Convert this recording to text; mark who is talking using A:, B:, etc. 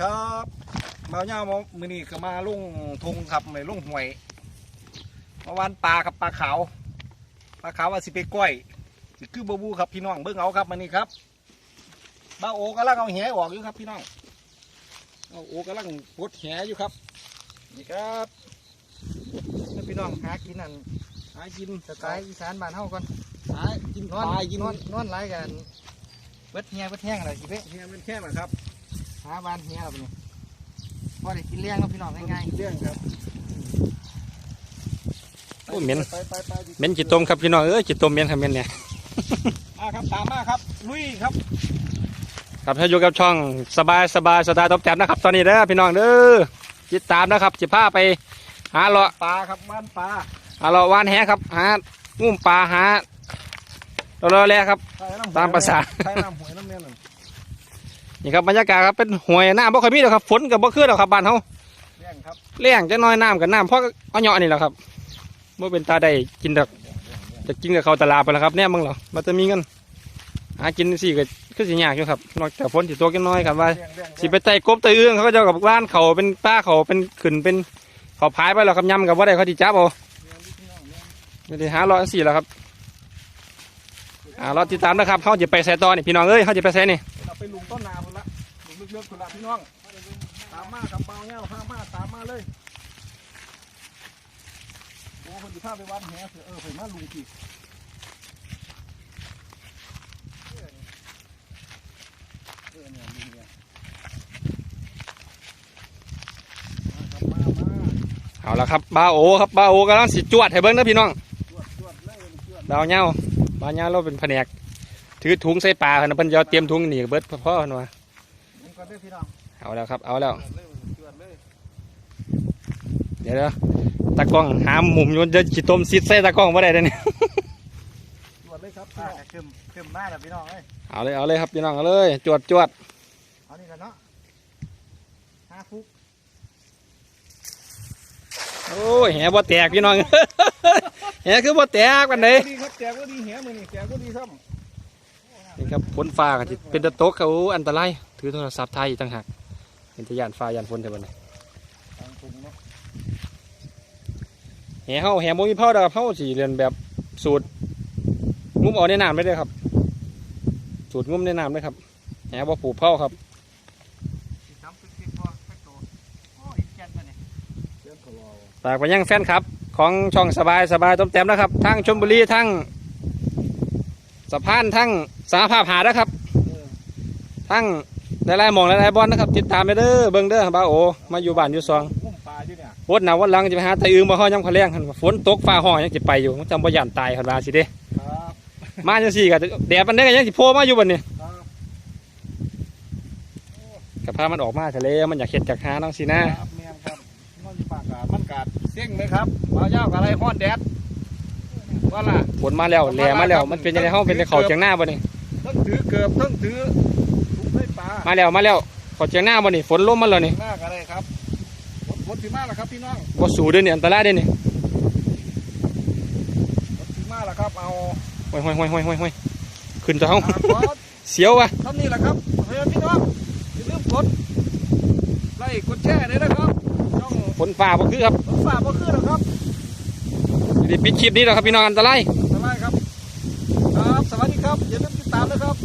A: ครับมาเน่ามามือนี้ก็มาลุ่งทงครับไม่ลุ่งหวยเมื่อวานปลาครับปลาขาวปลาขาวว่าสิไปก้อยสิคือบบูครับพี่น้องเบิ่งเอาครับมันนี้ครับบ้าโอกำลังเอาแหออกอยู่ครับพี่น้องบ้าโอกำลังปลดแหอยู่ครับนี่ครับแล้วพี่น้องหากินนั่นหากิน
B: สไตล์อีสานบ้านเฮาก่อน
A: หากิน
B: น
A: ป
B: อน
A: ลากิน
B: นอนนอนหลายกันเบิดเฮียเบิดแห้งอะไรสิเพ่
A: เฮียเป็นแค่ไหนครับ
B: หาบ้านเฮียเราไปนี่พอได้กินเลี้ยงเนาะพี่น้องง่าย
A: เรื่องครับ
C: โอ้เหม็น
A: ไปไปไป
C: เหม็นจิตต้มครับพี่น้องเอ้ยจิตต้มเหม็นครับเหม็นเนี่ย
A: อ่าครับตามมาครับลุยครับ
C: ครับถ้าอยู่กับช่องสบายสบายสไตล์ต้มแจ่มนะครับ ตอนนี้เด้อพี่น้องเด้อติดตามนะครับจิพาไปหาเลาะ
A: ปลาครับบ้านปลา
C: หาเลาะวานแหครับหางูปลาหาเลาะแร่ครับ
A: ใส่น้ำหวย
C: ตามภาษา
A: ใส่น้ำหวยน้ำเนี่ยหนึ่ง
C: นี่ครับบรรยากาศครับเป็นหวยน้ำบ่ค่อยมีหรอกครับฝนกับบ่คือหรอกครับบ้านเฮา
A: เรื่องครับ
C: แล้งจะน้อยน้ำกับน้ำเพราะเอาเหยาะนี่แหละครับบ่เป็นตาได้กินดอกจะกินกับเขาวตลาดไปแล้วครับเนี่ยมึงเหรอมันจะมีเงินหากินสิก็คือสิยากอยู่ครับนอกจากฝนสิตกกันน้อยครับว่า
A: เรื่องเรื่อง
C: สิไปไต่กบไต่เอื้องเขาก็จะเอากับร้านเขาเป็นป้าเขาเป็นขึ้นเป็นเขาพายไปแล้วครับยำกับว่าได้เขาที่จับเอาไม่ได้หารอสี่แล้วครับอ่ารอติดตามนะครับเขาจะไปใส่ตอนี่พี่น้องเอ้ยเขาจะไปใส่นี่
A: เรา ไปลุงต้นนาคนละลุงเลือกๆคนละพี่น้อง ตามมาครับเปล่าเงี้ยห้ามาตามมาเลยโอ้คนที่พาไปวัดแหเสือเออเห็นมาลุงกี่เออเนี่ยลุงเนี่ยมาครับมามา
C: เอาละครับบ้าโอครับบ้าโอกำลังสิจวดให้เบิ้งนะพี่น้อง
A: จวดจวดเลยจวด
C: ดาวเงาบ้าวเงาเราเป็นแผนก ถือถุงใส่ปลาเพิ่นเพิ่นจะเอาเตรียมถุงหนีเบิดพ่อเพิ่นว่า
B: ๆผมก็ได้อพี่น้อง
C: เอาแล้วครับ เอาแล้ว
A: จวดเลย
C: เดี๋ยวเดี๋ยวตากล้องหามหมุมโยนจะจิต้มซิดใส่ตากล้องบ่ได้เด้อเนี่ย
A: จวดเลยครับ
B: อ่าก็ขึ้นขึ้นมาแล้วพี่น้องเอ้ย
C: เอาเลยเอาเลยครับพี่น้องเอาเลย จวดจวด
B: เอานี่ละเนาะห้าฟุก
C: โอ้ยแหบ่แตกพี่น้องแหคือบ่แตกวันใด
A: ดีครับแจกก็ดีแหมือนี่แจกก็ดีครับ
C: นี่ครับฝนฟ้าก็สิเป็นตะตกเขาอันตรายถือโทรศัพท์ไทยต่างหากเป็นตะยานฟ้ายานฝนแต่บันี้
A: ทางถุงเน
C: แหเฮาแหบ่มีเผาดอกครับเฮาสิเรียนแบบสูตร งุ้มเอาในน้ำได้เลยครับ สูตรงุ้มในน้ำเลยครับแห่บ่ปลูกเผาครับ
B: สิสามสิบสิบพอสักตัวโอ้ยแก่นตัวนี้
A: เชิญเขารอ
C: ฝากไปยังแฟนครับ ของช่องสบายสบายต้มแต้มนะครับทั้งชลบุรีทั้ง สะพานทั้งสาภาพหาดนะครับ
A: เออ
C: ทั้งหลายๆหมองหลายๆบอลนะครับ ติดตามไปเด้อเบิ่งเด้อบ้าโอมาอยู่บ้านอยู่ซอง
A: งุ่มปลาอยู่เนี่ย
C: วดหนาวันหลังจะไปหาไตอึงบ่ฮ้อยังเขาแรงหั่นฝนตกฟ้าห้องยังสิไปอยู่จำบ่ย่านตายคันว่าสิเด้
A: ครับ
C: มาจังซี่ก็แดดมันได้ก็ยังสิโผล่มาอยู่บัดนี้
A: ครับ
C: ก็พามันออกมาทะเลมันอยากเฮ็ดจากหาน้องสินะครับ
A: เมียนครับนอนอยู่ปากกาดมันกาดเสี่ยงเลยครับปลาเจ้ากับอะไรฮ้อนแดด ว่าล่ะ
C: ฝนมาแล้วแหลมาแล้ว มันเป็นจังไดเฮาเป็นเขาเจียงหน้าบ่นี่
A: ต้องถือเกือบต้องถือถุงให้ปลา
C: มาแล้วมาแล้วเขาเจียงหน้าบ่นี่ฝนลมมาแล้วนี่
A: หน้ากันเลยครับฝนฝนถึงมาแล้วครับพี่น้อง
C: บ่สู้เด้อนี่อันตรายเด้อนี่
A: ฝนถึงมาแล้วครับเอา
C: ห้อยห้อยห้อยห้อยห้อยห้อยขึ้นเจ้า
A: อ่าขอ
C: เสียวว่ะ
A: ทำนี่แหละครับเฮ้ยพี่น้องอย่าลืมกดไลค์กดแชร์เลยนะครับช่อง
C: ฝนฟ้าบ่คือครับ
A: รถฝ่าบ่ขึ้นหรอกครับ
C: สิปิดคลิปนี้แล้วครับพี่น้องอันตราย
A: สบายครับ ครับ สวัสดีครับ อย่าลืมติดตามนะครับ